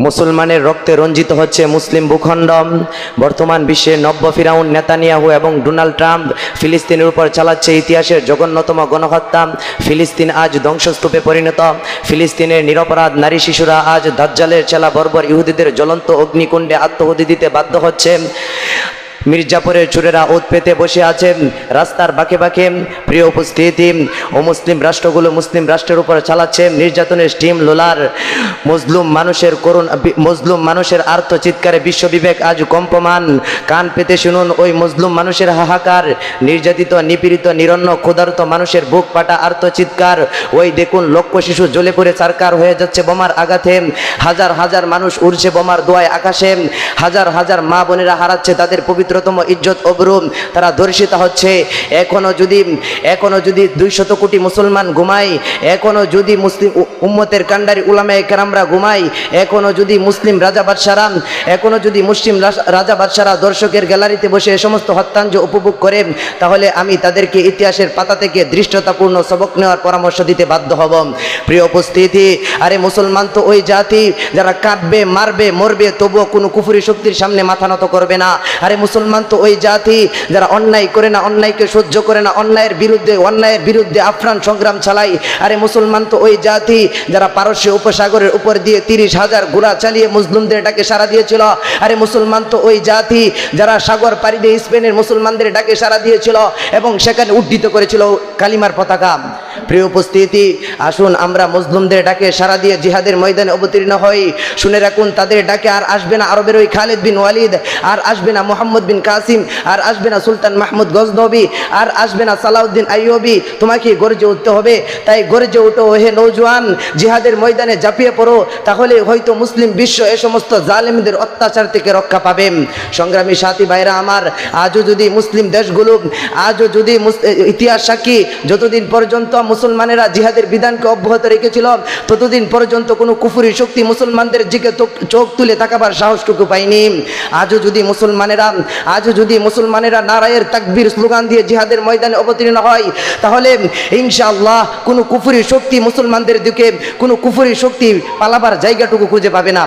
মুসলমানের রক্তে রঞ্জিত হচ্ছে মুসলিম ভূখণ্ড বর্তমান বিশ্বে নব্য ফিরাউন, নেতানিয়াহু এবং ডোনাল্ড ট্রাম্প ফিলিস্তিনের উপর চালাচ্ছে ইতিহাসের জঘন্যতম গণহত্যা। ফিলিস্তিন আজ ধ্বংসস্তূপে পরিণত। ফিলিস্তিনের নিরপরাধ নারী শিশুরা আজ দাজ্জালের চেলা বর্বর ইহুদিদের জ্বলন্ত অগ্নিকুণ্ডে আত্মহতি দিতে বাধ্য হচ্ছে। মির্জাপুরের চোরেরা ওত পেতে বসে আছেন। রাস্তার বাঁকে বাঁকে প্রিয় উপস্থিতি, ও মুসলিম রাষ্ট্রগুলো মুসলিম রাষ্ট্রের উপর চালাচ্ছে নির্যাতনের স্টিম লোলার মজলুম মানুষের করুণ মজলুম মানুষের আর্থ চিৎকারে বিশ্ববিবেক আজ কম্পমান। কান পেতে শুনুন ওই মজলুম মানুষের হাহাকার। নির্যাতিত, নিপীড়িত, নিরন্ন, ক্ষুধার্ত মানুষের বুক পাটা আর্থ চিৎকার। ওই দেখুন লক্ষ শিশু জ্বলে পড়ে চারকার হয়ে যাচ্ছে বোমার আঘাতে। হাজার হাজার মানুষ উড়ছে বোমার দোয়ায় আকাশে। হাজার হাজার মা বোনেরা হারাচ্ছে তাদের পবিত্রতম ইজ্জত অবরুম তারা ধর্ষিত হচ্ছে। এখনও যদি এখনও যদি দুইশত কোটি মুসলমান ঘুমাই এখনও যদি মুসলিম উম্মতের কান্ডারি উলামায়ে কেরামরা ঘুমাই এখনও যদি মুসলিম রাজা বাদশারা এখনও যদি মুসলিম রাজা বাদশারা দর্শকের গ্যালারিতে বসে এ সমস্ত হত্যাঞ্জ উপভোগ করে তাহলে আমি তাদেরকে ইতিহাসের পাতা থেকে দৃষ্টতাপূর্ণ সবক নেওয়ার পরামর্শ দিতে বাধ্য হব। প্রিয় উপস্থিতি, আরে মুসলমান তো ওই জাতি যারা কাঁদবে মারবে, মরবে, তবুও কোনো কুফুরি শক্তির সামনে মাথা নত করবে না। আরে মুসলমান তো ওই জাতি যারা অন্যায় করে না, অন্যায়কে সহ্য করে না, অন্যায়ের বিরুদ্ধে অন্যায়ের বিরুদ্ধে আফরান সংগ্রাম চালাই আরে মুসলমান তো ওই জাতি যারা পারস্য উপসাগরের উপর দিয়ে তিরিশ হাজার ঘোড়া চালিয়ে মুসলিমদের ডাকে সারা দিয়েছিল। আরে মুসলমান তো ওই জাতি যারা সাগর পাড়ি দিয়ে স্পেনের মুসলমানদের ডাকে সারা দিয়েছিল এবং সেখানে উড্ডিত করেছিল কালিমার পতাকা। প্রিয় উপস্থিতি, আসুন আমরা মুসলিমদের ডাকে সারা দিয়ে জিহাদের ময়দানে অবতীর্ণ হই। শুনে রাখুন, তাদের ডাকে আর আসবে না আরবের ওই খালেদ বিন ওয়ালিদ, আর আসবে না মোহাম্মদ বিন কাসিম, আর আসবে না সুলতান মাহমুদ গজনবী, আর আসবে না সালাউদ্দিন আইয়ুবি। তোমাকে গর্জে উঠতে হবে, তাই গর্জে উঠো হে নৌজওয়ান জিহাদের ময়দানে ঝাঁপিয়ে পড়ো, তাহলে হয়তো মুসলিম বিশ্ব এ সমস্ত জালেমদের অত্যাচার থেকে রক্ষা পাবে। সংগ্রামী সাথী ভাইরা আমার, আজও যদি মুসলিম দেশগুলো, আজও যদি ইতিহাস সাক্ষী, যতদিন পর্যন্ত মুসলমানেরা জিহাদের বিধানকে অব্যাহত রেখেছিল। ততদিন পর্যন্ত কোনো কুফুরি শক্তি মুসলমানদের দিকে চোখ তুলে তাকাবার সাহসটুকু পায়নি। আজও যদি মুসলমানেরা আজও যদি মুসলমানেরা নারায়ের তাকবীর স্লোগান দিয়ে জিহাদের ময়দানে অবতীর্ণ হয়, তাহলে ইনশাআল্লাহ কোনো কুফুরি শক্তি মুসলমানদের দিকে কোনো কুফুরি শক্তি পালাবার জায়গাটুকু খুঁজে পাবে না।